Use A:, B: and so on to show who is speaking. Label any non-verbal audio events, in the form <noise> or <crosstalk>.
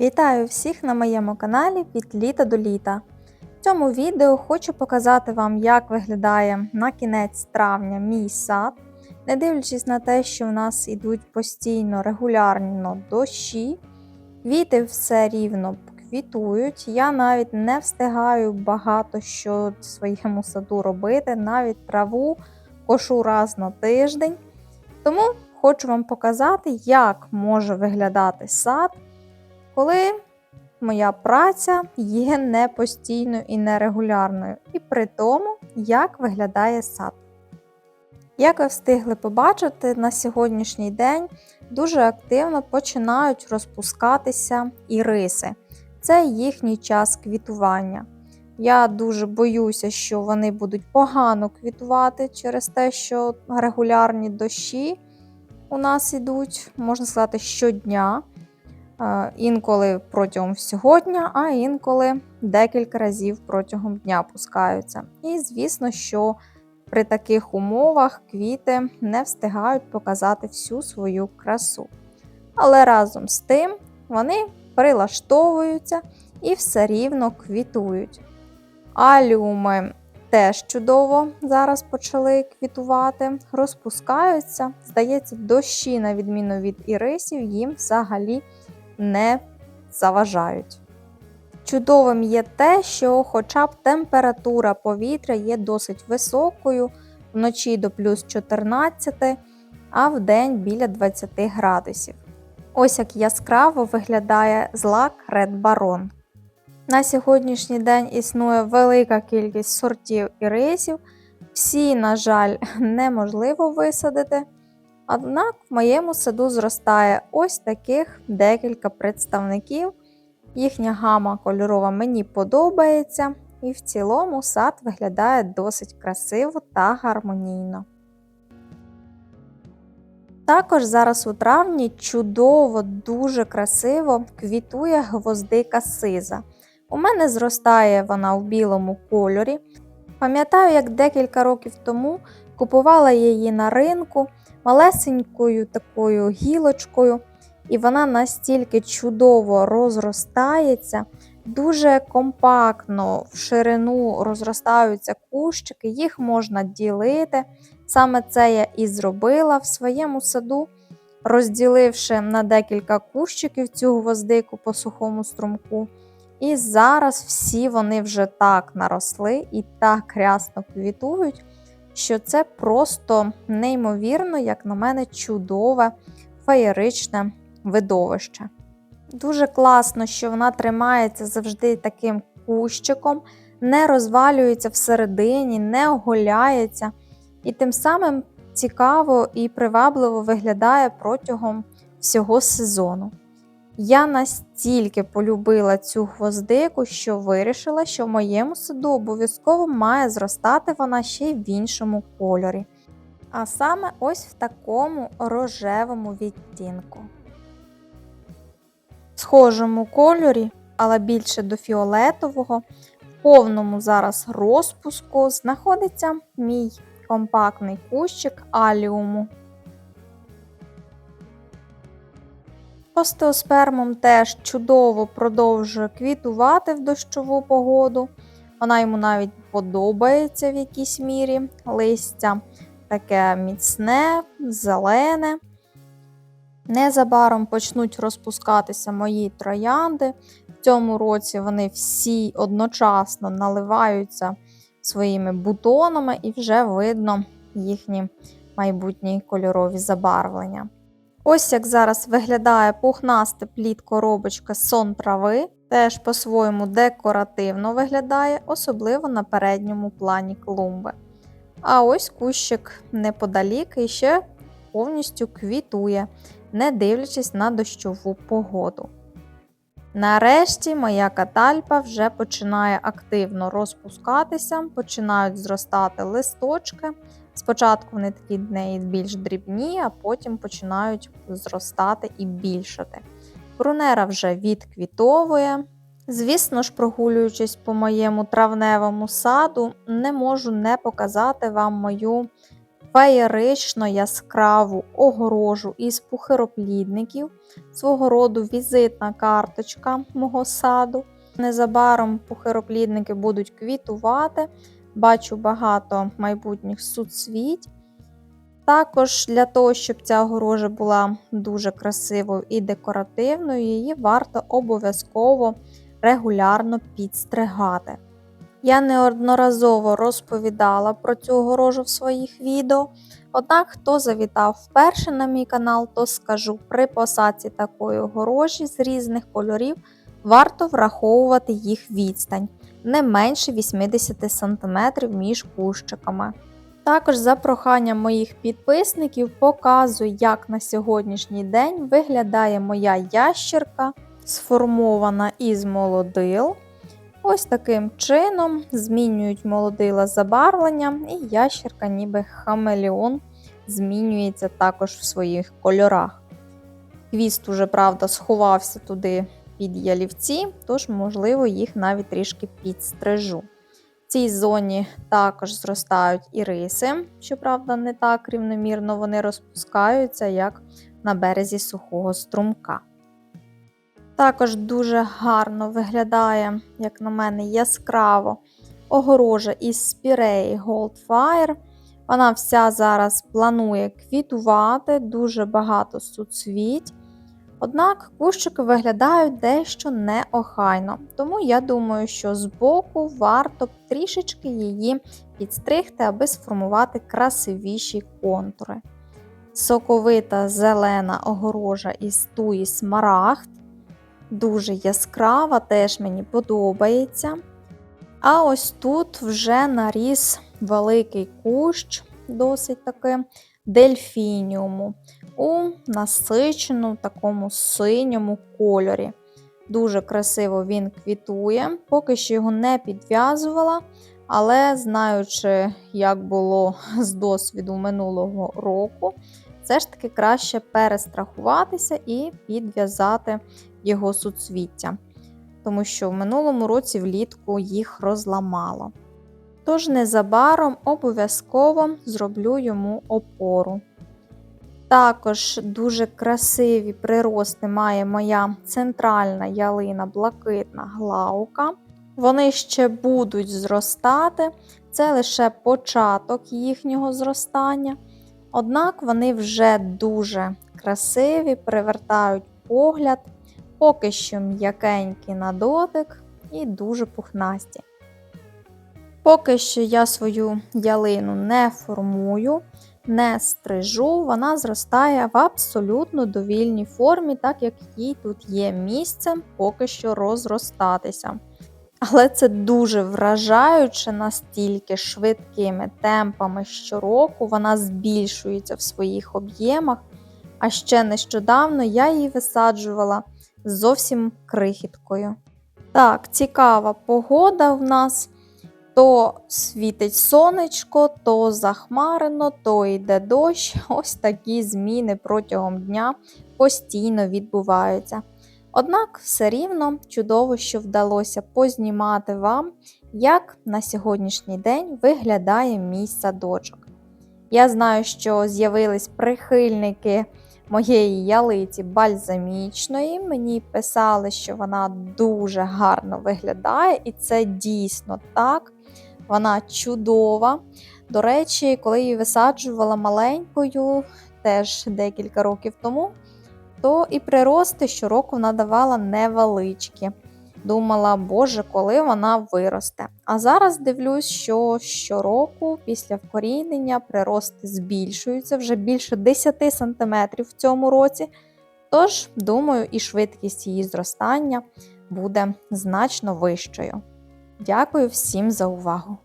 A: Вітаю всіх на моєму каналі від літа до літа. В цьому відео хочу показати вам, як виглядає на кінець травня мій сад. Не дивлячись на те, що в нас йдуть постійно регулярно дощі, квіти все рівно квітують. Я навіть не встигаю багато що в своєму саду робити, навіть траву кошу раз на тиждень. Тому хочу вам показати, як може виглядати сад коли моя праця є не постійною і нерегулярною, і при тому, як виглядає сад. Як ви встигли побачити, на сьогоднішній день дуже активно починають розпускатися іриси. Це їхній час квітування. Я дуже боюся, що вони будуть погано квітувати через те, що регулярні дощі у нас йдуть, можна сказати, щодня. Інколи протягом всього дня, а інколи декілька разів протягом дня пускаються. І звісно, що при таких умовах квіти не встигають показати всю свою красу. Але разом з тим вони прилаштовуються і все рівно квітують. Аліуми теж чудово зараз почали квітувати, розпускаються. Здається, дощі, на відміну від ірисів, їм взагалі не заважають. Чудовим є те, що хоча б температура повітря є досить високою, вночі до плюс 14, а в день біля 20 градусів. Ось як яскраво виглядає злак Red Baron. На сьогоднішній день існує велика кількість сортів і рисів. Всі, на жаль, <laughs> неможливо висадити. Однак в моєму саду зростає ось таких декілька представників. Їхня гама кольорова мені подобається, і в цілому сад виглядає досить красиво та гармонійно. Також зараз у травні чудово, дуже красиво квітує гвоздика сиза. У мене зростає вона в білому кольорі. Пам'ятаю, як декілька років тому купувала її на ринку малесенькою такою гілочкою, і вона настільки чудово розростається, дуже компактно в ширину розростаються кущики, їх можна ділити. Саме це я і зробила в своєму саду, розділивши на декілька кущиків цю гвоздику по сухому струмку. І зараз всі вони вже так наросли і так рясно квітують, що це просто неймовірно, як на мене, чудове, феєричне видовище. Дуже класно, що вона тримається завжди таким кущиком, не розвалюється всередині, не оголяється, і тим самим цікаво і привабливо виглядає протягом всього сезону. Я настільки полюбила цю гвоздику, що вирішила, що в моєму саду обов'язково має зростати вона ще й в іншому кольорі. А саме ось в такому рожевому відтінку. Схожому кольорі, але більше до фіолетового, в повному зараз розпуску знаходиться мій компактний кущик аліуму. Остеоспермом теж чудово продовжує квітувати в дощову погоду. Вона йому навіть подобається в якійсь мірі. Листя таке міцне, зелене. Незабаром почнуть розпускатися мої троянди. В цьому році вони всі одночасно наливаються своїми бутонами, і вже видно їхні майбутні кольорові забарвлення. Ось як зараз виглядає пухнаста плід коробочка сон трави. Теж по-своєму декоративно виглядає, особливо на передньому плані клумби. А ось кущик неподалік і ще повністю квітує, не дивлячись на дощову погоду. Нарешті моя катальпа вже починає активно розпускатися, починають зростати листочки. Спочатку вони такі неї більш дрібні, а потім починають зростати і більшати. Брунера вже відквітовує. Звісно ж, прогулюючись по моєму травневому саду, не можу не показати вам мою феєрично яскраву огорожу із пухироплідників, свого роду візитна карточка мого саду. Незабаром пухироплідники будуть квітувати. Бачу багато майбутніх суцвіть. Також для того, щоб ця огорожа була дуже красивою і декоративною, її варто обов'язково регулярно підстригати. Я неодноразово розповідала про цю огорожу в своїх відео. Однак, хто завітав вперше на мій канал, то скажу, при посадці такої огорожі з різних кольорів варто враховувати їх відстань не менше 80 см між кущиками. Також за проханням моїх підписників показую, як на сьогоднішній день виглядає моя ящерка, сформована із молодил. Ось таким чином змінюють молодила забарвлення, і ящерка, ніби хамелеон, змінюється також в своїх кольорах. Хвіст уже, правда, сховався туди під ялівці, тож, можливо, їх навіть трішки підстрижу. В цій зоні також зростають іриси, щоправда, не так рівномірно вони розпускаються, як на березі сухого струмка. Також дуже гарно виглядає, як на мене, яскраво огорожа із спіреї Goldfire. Вона вся зараз планує квітувати, дуже багато суцвіть. Однак кущики виглядають дещо неохайно, тому я думаю, що збоку варто трішечки її підстригти, аби сформувати красивіші контури. Соковита зелена огорожа із туї смарагд. Дуже яскрава, теж мені подобається. А ось тут вже наріс великий кущ, досить таки дельфініуму у насиченому такому синьому кольорі. Дуже красиво він квітує, поки що його не підв'язувала, але знаючи, як було з досвіду минулого року, все ж таки краще перестрахуватися і підв'язати його суцвіття, тому що в минулому році влітку їх розламало. Тож незабаром обов'язково зроблю йому опору. Також дуже красиві прирости має моя центральна ялина блакитна глаука. Вони ще будуть зростати, це лише початок їхнього зростання. Однак вони вже дуже красиві, привертають погляд, поки що м'якенькі на дотик і дуже пухнасті. Поки що я свою ялину не формую, не стрижу, вона зростає в абсолютно довільній формі, так як їй тут є місце поки що розростатися. Але це дуже вражаюче настільки швидкими темпами щороку вона збільшується в своїх об'ємах. А ще нещодавно я її висаджувала зовсім крихіткою. Так, цікава погода в нас. То світить сонечко, то захмарено, то йде дощ. <laughs> Ось такі зміни протягом дня постійно відбуваються. Однак все рівно чудово, що вдалося познімати вам, як на сьогоднішній день виглядає мій садочок. Я знаю, що з'явились прихильники моєї ялиці бальзамічної. Мені писали, що вона дуже гарно виглядає, і це дійсно так. Вона чудова. До речі, коли її висаджувала маленькою, теж декілька років тому, то і прирости щороку вона давала невеличкі. Думала, боже, коли вона виросте. А зараз дивлюсь, що щороку після вкорінення прирости збільшуються вже більше 10 см в цьому році. Тож, думаю, і швидкість її зростання буде значно вищою. Дякую всім за увагу!